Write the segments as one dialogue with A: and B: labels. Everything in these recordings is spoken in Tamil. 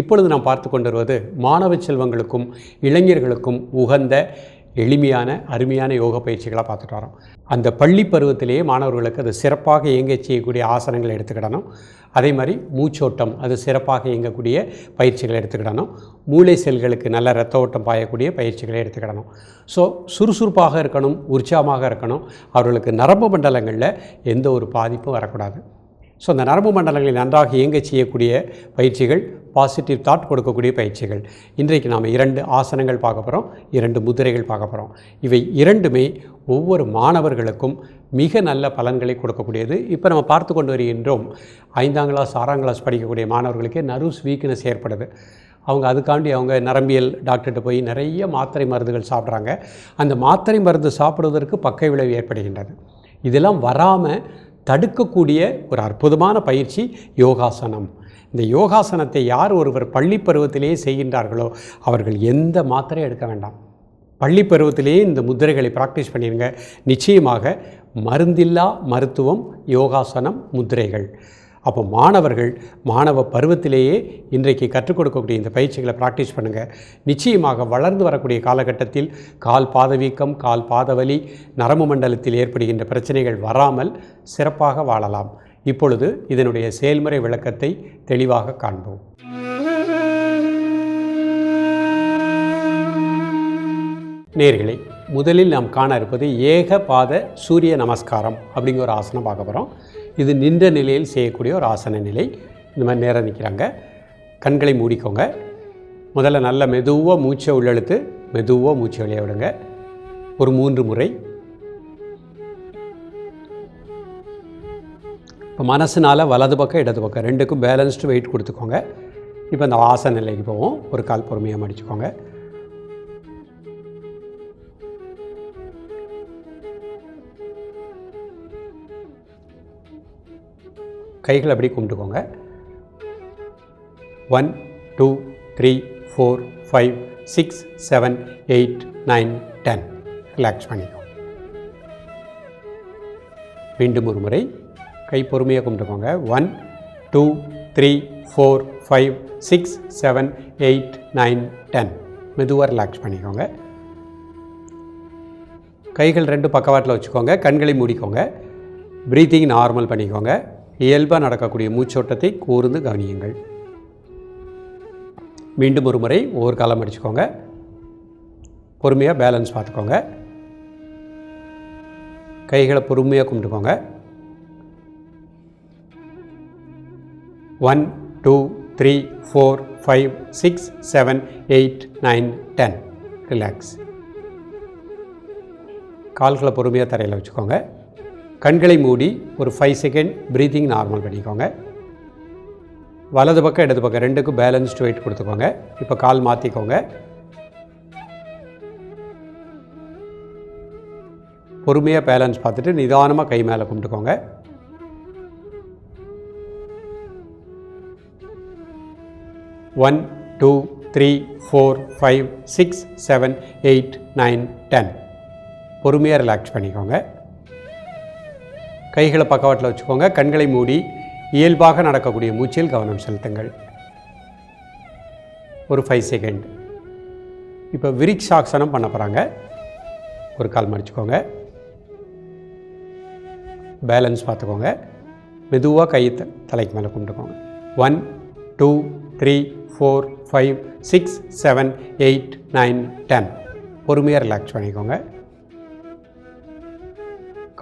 A: இப்பொழுது நாம் பார்த்து கொண்டு வருவது மாணவ செல்வங்களுக்கும் இளைஞர்களுக்கும் உகந்த எளிமையான அருமையான யோக பயிற்சிகளாக பார்த்துட்டு வரோம். அந்த பள்ளி பருவத்திலேயே மாணவர்களுக்கு அது சிறப்பாக இயங்க செய்யக்கூடிய ஆசனங்களை எடுத்துக்கிடணும். அதே மாதிரி மூச்சோட்டம் அது சிறப்பாக இயங்கக்கூடிய பயிற்சிகளை எடுத்துக்கிடணும். மூளை செல்களுக்கு நல்ல ரத்த ஓட்டம் பாயக்கூடிய பயிற்சிகளை எடுத்துக்கிடணும். ஸோ சுறுசுறுப்பாக இருக்கணும் உற்சாகமாக இருக்கணும். அவர்களுக்கு நரம்பு மண்டலங்களில் எந்த ஒரு பாதிப்பும் வரக்கூடாது. ஸோ அந்த நரம்பு மண்டலங்களை நன்றாக இயங்க செய்யக்கூடிய பயிற்சிகள் பாசிட்டிவ் தாட் கொடுக்கக்கூடிய பயிற்சிகள். இன்றைக்கு நாம் இரண்டு ஆசனங்கள் பார்க்க போகிறோம் இரண்டு முதிரைகள் பார்க்க போகிறோம் இவை இரண்டுமே ஒவ்வொரு மாணவர்களுக்கும் மிக நல்ல பலன்களை கொடுக்கக்கூடியது. இப்போ நம்ம பார்த்து கொண்டு வருகின்றோம் ஐந்தாம் கிளாஸ் ஆறாம் கிளாஸ் படிக்கக்கூடிய மாணவர்களுக்கே நர்வ்ஸ் வீக்னஸ் ஏற்படுது. அவங்க அதுக்காண்டி அவங்க நரம்பியல் டாக்டர்கிட்ட போய் நிறைய மாத்திரை மருந்துகள் சாப்பிட்றாங்க. அந்த மாத்திரை மருந்து சாப்பிடுவதற்கு பக்க விளைவு ஏற்படுகின்றது. இதெல்லாம் வராமல் தடுக்கக்கூடிய ஒரு அற்புதமான பயிற்சி யோகாசனம். இந்த யோகாசனத்தை யார் ஒருவர் பள்ளி பருவத்திலேயே செய்கின்றார்களோ அவர்கள் எந்த மாத்திரையும் எடுக்க வேண்டாம். பள்ளி பருவத்திலேயே இந்த முத்திரைகளை ப்ராக்டிஸ் பண்ணிடுங்க நிச்சயமாக மருந்தில்லா மருத்துவம் யோகாசனம் முத்திரைகள். அப்போ மாணவர்கள் மாணவ பருவத்திலேயே இன்றைக்கு கற்றுக் கொடுக்கக்கூடிய இந்த பயிற்சிகளை ப்ராக்டிஸ் பண்ணுங்கள் நிச்சயமாக வளர்ந்து வரக்கூடிய காலகட்டத்தில் கால் பாதவீக்கம் கால் பாதவலி நரம்பு மண்டலத்தில் ஏற்படுகின்ற பிரச்சனைகள் வராமல் சிறப்பாக வாழலாம். இப்பொழுது இதனுடைய செயல்முறை விளக்கத்தை தெளிவாக காண்போம். நேர்களை முதலில் நாம் காண இருப்பது ஏக பாத சூரிய நமஸ்காரம் அப்படிங்கிற ஒரு ஆசனம் பார்க்க போகிறோம் இது நின்ற நிலையில் செய்யக்கூடிய ஒரு ஆசன நிலை. இந்த மாதிரி நேரம் நிற்கிறாங்க கண்களை மூடிக்கோங்க. முதல்ல நல்ல மெதுவாக மூச்சை உள்ளெழுத்து மெதுவாக மூச்சை வெளியே விடுங்க. ஒரு மூன்று முறை. இப்போ மனசுனால் வலது பக்கம் இடது பக்கம் ரெண்டுக்கும் பேலன்ஸ்டு வெயிட் கொடுத்துக்கோங்க. இப்போ இந்த ஆசன நிலைக்கு போவோம். ஒரு கால் பொறுமையாக மடிச்சுக்கோங்க. கைகள் அப்படி கும்பிட்டுக்கோங்க. One two three four five six seven eight nine ten relax பண்ணிக்கோங்க மீண்டும் ஒரு முறை கை பொறுமையாக கும்பிட்டுக்கோங்க. One two three four five six seven eight nine ten மெதுவாக ரிலாக்ஸ் பண்ணிக்கோங்க. கைகள் ரெண்டு பக்கவாட்டில் வச்சுக்கோங்க. கண்களை மூடிக்கோங்க. ப்ரீத்திங் நார்மல் பண்ணிக்கோங்க. இயல்பாக நடக்கக்கூடிய மூச்சோட்டத்தை கூர்ந்து கவனியுங்கள். மீண்டும் ஒரு முறை ஒவ்வொரு காலம் அடிச்சுக்கோங்க. பொறுமையாக பேலன்ஸ் பார்த்துக்கோங்க. கைகளை பொறுமையாக கும்பிட்டுக்கோங்க. One two three four five six seven eight nine ten relax கால்களை பொறுமையாக தரையில் வச்சுக்கோங்க. கண்களை மூடி ஒரு ஃபைவ் செகண்ட் ப்ரீத்திங் நார்மல் பண்ணிக்கோங்க. வலது பக்கம் இடது பக்கம் ரெண்டுக்கும் பேலன்ஸ்டு வெயிட் கொடுத்துக்கோங்க. இப்போ கால் மாற்றிக்கோங்க பொறுமையாக பேலன்ஸ் பார்த்துட்டு நிதானமாக கை மேலே கும்பிட்டுக்கோங்க. One two three four five six seven eight nine ten பொறுமையாக ரிலாக்ஸ் பண்ணிக்கோங்க. கைகளை பக்கவாட்டில் வச்சுக்கோங்க. கண்களை மூடி இயல்பாக நடக்கக்கூடிய மூச்சில் கவனம் செலுத்துங்கள். ஒரு ஃபைவ் செகண்ட் இப்போ விரிக்ஷாசனம் பண்ண போகிறாங்க ஒரு கால் மடிச்சுக்கோங்க. பேலன்ஸ் பார்த்துக்கோங்க. மெதுவாக கையை த தலைக்கு மேலே கும்பிட்டுக்கோங்க. One two three four five six seven eight nine ten பொறுமையாக ரிலாக்ஸ் பண்ணிக்கோங்க.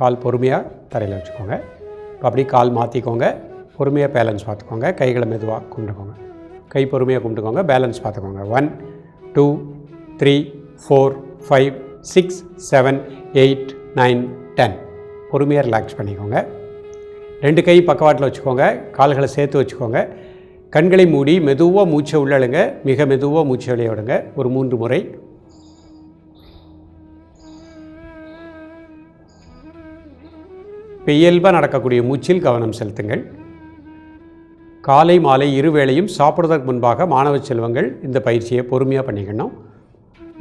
A: கால் பொறுமையாக தரையில் வச்சுக்கோங்க. அப்படியே கால் மாற்றிக்கோங்க பொறுமையாக பேலன்ஸ் பார்த்துக்கோங்க. கைகளை மெதுவாக கும்பிட்டுக்கோங்க. கை பொறுமையாக கும்பிட்டுக்கோங்க. பேலன்ஸ் பார்த்துக்கோங்க. One two three four five six seven eight nine ten பொறுமையாக ரிலாக்ஸ் பண்ணிக்கோங்க. ரெண்டு கை பக்கவாட்டில் வச்சுக்கோங்க. கால்களை சேர்த்து வச்சுக்கோங்க. கண்களை மூடி மெதுவாக மூச்சை உள்ளழுங்க மிக மெதுவாக மூச்சை விளையாடுங்க ஒரு மூன்று முறை இப்போ இயல்பாக நடக்கக்கூடிய மூச்சில் கவனம் செலுத்துங்கள். காலை மாலை இருவேளையும் சாப்பிட்றதுக்கு முன்பாக மாணவ செல்வங்கள் இந்த பயிற்சியை பொறுமையாக பண்ணிக்கணும்.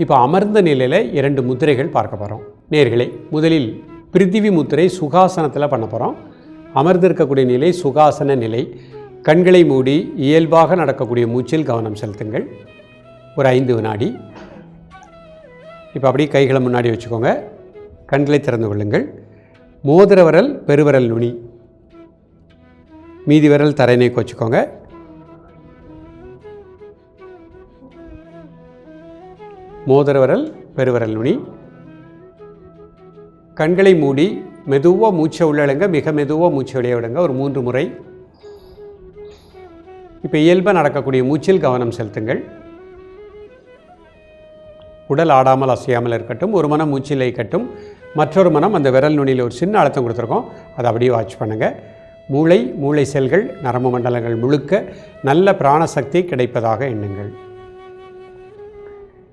A: இப்போ அமர்ந்த நிலையில் இரண்டு முத்திரைகள் பார்க்க போகிறோம் நேர்களே முதலில் பிரித்திவி முத்திரை சுகாசனத்தில் பண்ண போகிறோம் அமர்ந்திருக்கக்கூடிய நிலை சுகாசன நிலை. கண்களை மூடி இயல்பாக நடக்கக்கூடிய மூச்சில் கவனம் செலுத்துங்கள். ஒரு ஐந்து வினாடி. இப்போ அப்படியே கைகளை முன்னாடி வச்சுக்கோங்க. கண்களை திறந்து கொள்ளுங்கள். மோதிர விரல் பெருவிரல் நுனி. மீதி விரல் தரையினை வச்சுக்கோங்க மோதிர விரல் பெருவிரல் நுனி. கண்களை மூடி மெதுவாக மூச்சை உள்ளழுங்க மிக மெதுவாக மூச்சை வெளியே விடுங்க. ஒரு மூன்று முறை. இப்போ இயல்பாக நடக்கக்கூடிய மூச்சில் கவனம் செலுத்துங்கள். உடல் ஆடாமல் அசையாமல் இருக்கட்டும். ஒரு மனம் மூச்சில் கட்டும் மற்றொரு மனம் அந்த விரல் நுனியில் ஒரு சின்ன அழுத்தம் கொடுத்துருக்கோம். அதை அப்படியே வாட்ச் பண்ணுங்கள் மூளை மூளை செல்கள் நரம்பு மண்டலங்கள் முழுக்க நல்ல பிராணசக்தி கிடைப்பதாக எண்ணுங்கள்.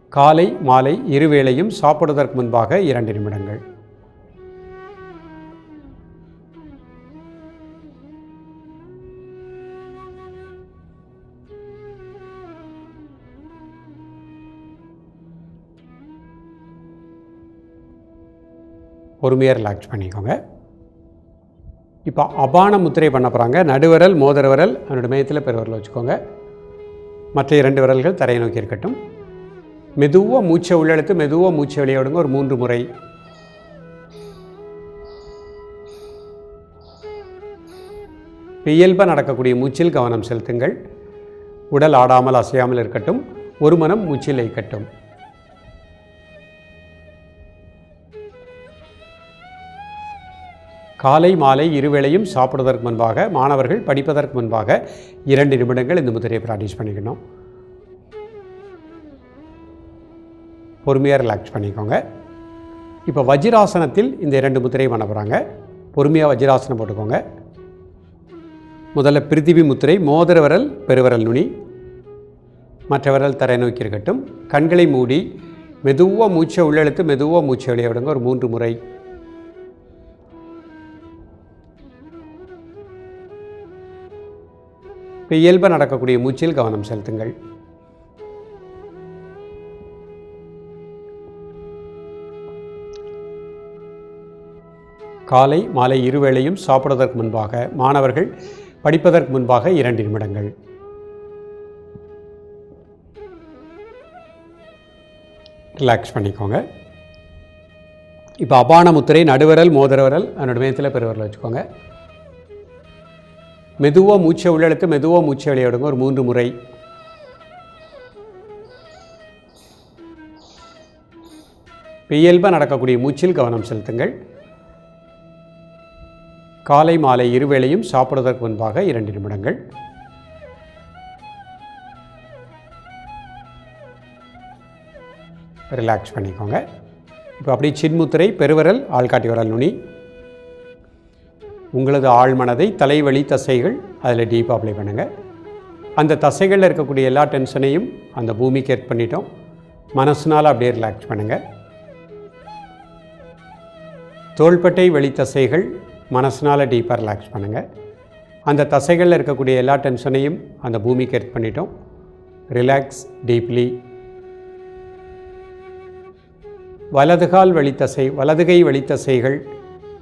A: காலை மாலை இருவேளையும் சாப்பிடுவதற்கு முன்பாக இரண்டு நிமிடங்கள். பொறுமையாக ரிலாக்ஸ் பண்ணிக்கோங்க. இப்போ அபான முத்திரை பண்ண போகிறாங்க நடுவரல் மோதிர விரல் அதனுடைய மையத்தில் பெருவரில் வச்சுக்கோங்க. மற்ற இரண்டு விரல்கள் தரையை நோக்கி இருக்கட்டும். மெதுவாக மூச்சை உள்ளெழுத்து மெதுவாக மூச்சை வெளியே விடுங்க. ஒரு மூன்று முறை. இயல்பாக நடக்கக்கூடிய மூச்சில் கவனம் செலுத்துங்கள். உடல் ஆடாமல் அசையாமல் இருக்கட்டும். ஒரு மனம் மூச்சில் இருக்கட்டும் காலை மாலை இருவேளையும் சாப்பிடுவதற்கு முன்பாக மாணவர்கள் படிப்பதற்கு முன்பாக இரண்டு நிமிடங்கள் இந்த முதிரையை ப்ராக்டிஸ் பண்ணிக்கணும். பொறுமையாக ரிலாக்ஸ் பண்ணிக்கோங்க. இப்போ வஜ்ராசனத்தில் இந்த இரண்டு முத்திரையும் பண்ண போகிறாங்க பொறுமையாக வஜ்ராசனம் போட்டுக்கோங்க. முதல்ல பிரித்திவி முத்திரை மோதிர விரல் பெருவரல் நுனி. மற்ற விரல் தரை நோக்கி இருக்கட்டும். கண்களை மூடி மெதுவாக மூச்சை உள்ளெழுத்து மெதுவாக மூச்சை வெளியே விடுங்க. ஒரு மூன்று முறை. இப்போ இயல்பாக நடக்கக்கூடிய மூச்சில் கவனம் செலுத்துங்கள். காலை மாலை இருவேளையும் சாப்பிடுவதற்கு முன்பாக மாணவர்கள் படிப்பதற்கு முன்பாக இரண்டு நிமிடங்கள். ரிலாக்ஸ் பண்ணிக்கோங்க. இப்போ அபான முத்திரை நடுவரல் மோதிரவரல் அதனோட மேத்தில் பெருவரில் வச்சுக்கோங்க. மெதுவாக மூச்சை உள்ளெழுத்து மெதுவாக மூச்சை விளையாடுங்க ஒரு மூன்று முறை. இயல்பாக நடக்கக்கூடிய மூச்சில் கவனம் செலுத்துங்கள். காலை மாலை இருவேளையும் சாப்பிடுவதற்கு முன்பாக இரண்டு நிமிடங்கள். ரிலாக்ஸ் பண்ணிக்கோங்க. இப்போ அப்படியே சின்முத்திரை பெருவரல் ஆள்காட்டி வரல் நுனி. உங்களது ஆழ்மனதை தலைவலி தசைகள் அதில் டீப்பாக அப்ளை பண்ணுங்கள் அந்த தசைகளில் இருக்கக்கூடிய எல்லா டென்ஷனையும் அந்த பூமிக்கு ஏற்ப் பண்ணிட்டோம். மனசுனால் அப்படியே ரிலாக்ஸ் பண்ணுங்கள் தோள்பட்டை வெளி தசைகள் மனசுனால் டீப்பாக ரிலாக்ஸ் பண்ணுங்கள் அந்த தசைகளில் இருக்கக்கூடிய எல்லா டென்ஷனையும் அந்த பூமிக்கு ஏற்ப் பண்ணிட்டோம். ரிலாக்ஸ் டீப்லி வலதுகால் வழித்தசை வலதுகை வழித்தசைகள்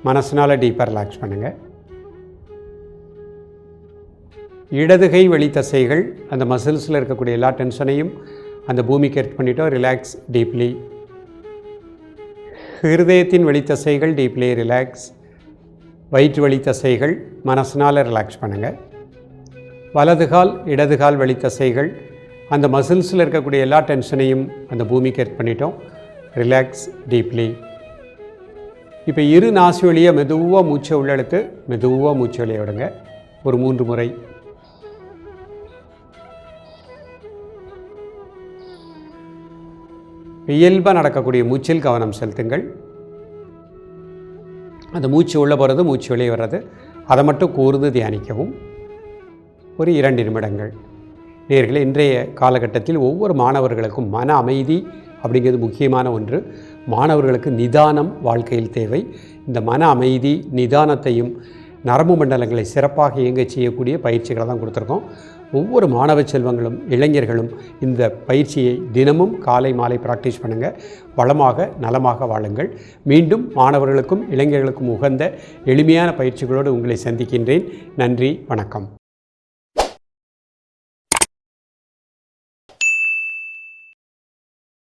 A: மனசினால் டீப்பாக ரிலாக்ஸ் பண்ணுங்கள் இடதுகை வழித்தசைகள் அந்த மசில்ஸில் இருக்கக்கூடிய எல்லா டென்ஷனையும் அந்த பூமிக்கு எர்த் பண்ணிட்டோம். ரிலாக்ஸ் டீப்லி ஹிருதயத்தின் வழித்தசைகள் டீப்லி ரிலாக்ஸ் வயிற்று வழித்தசைகள் மனசனால் ரிலாக்ஸ் பண்ணுங்கள் வலதுகால் இடதுகால் வழித்தசைகள் அந்த மசில்ஸில் இருக்கக்கூடிய எல்லா டென்ஷனையும் அந்த பூமிக்கு எர்த் பண்ணிட்டோம். ரிலாக்ஸ் டீப்லி இப்போ இரு நாசி வழியை மெதுவாக மூச்சை உள்ளெடுத்து மெதுவாக மூச்சை வழியை விடுங்க. ஒரு மூன்று முறை. இயல்பாக நடக்கக்கூடிய மூச்சில் கவனம் செலுத்துங்கள். அந்த மூச்சு உள்ளே போகிறது மூச்சு வெளியே வர்றது. அதை மட்டும் கூர்ந்து தியானிக்கவும். ஒரு இரண்டு நிமிடங்கள். நேர்களை இன்றைய காலகட்டத்தில் ஒவ்வொரு மாணவர்களுக்கும் மன அமைதி அப்படிங்கிறது முக்கியமான ஒன்று. மாணவர்களுக்கு நிதானம் வாழ்க்கையில் தேவை. இந்த மன அமைதி நிதானத்தையும் நரம்பு மண்டலங்களை சிறப்பாக இயங்க செய்யக்கூடிய பயிற்சிகளை தான் கொடுத்துருக்கோம். ஒவ்வொரு மாணவ செல்வங்களும் இளைஞர்களும் இந்த பயிற்சியை தினமும் காலை மாலை ப்ராக்டிஸ் பண்ணுங்கள் வளமாக நலமாக வாழுங்கள். மீண்டும் மாணவர்களுக்கும் இளைஞர்களுக்கும் உகந்த எளிமையான பயிற்சிகளோடு உங்களை சந்திக்கின்றேன். நன்றி வணக்கம்.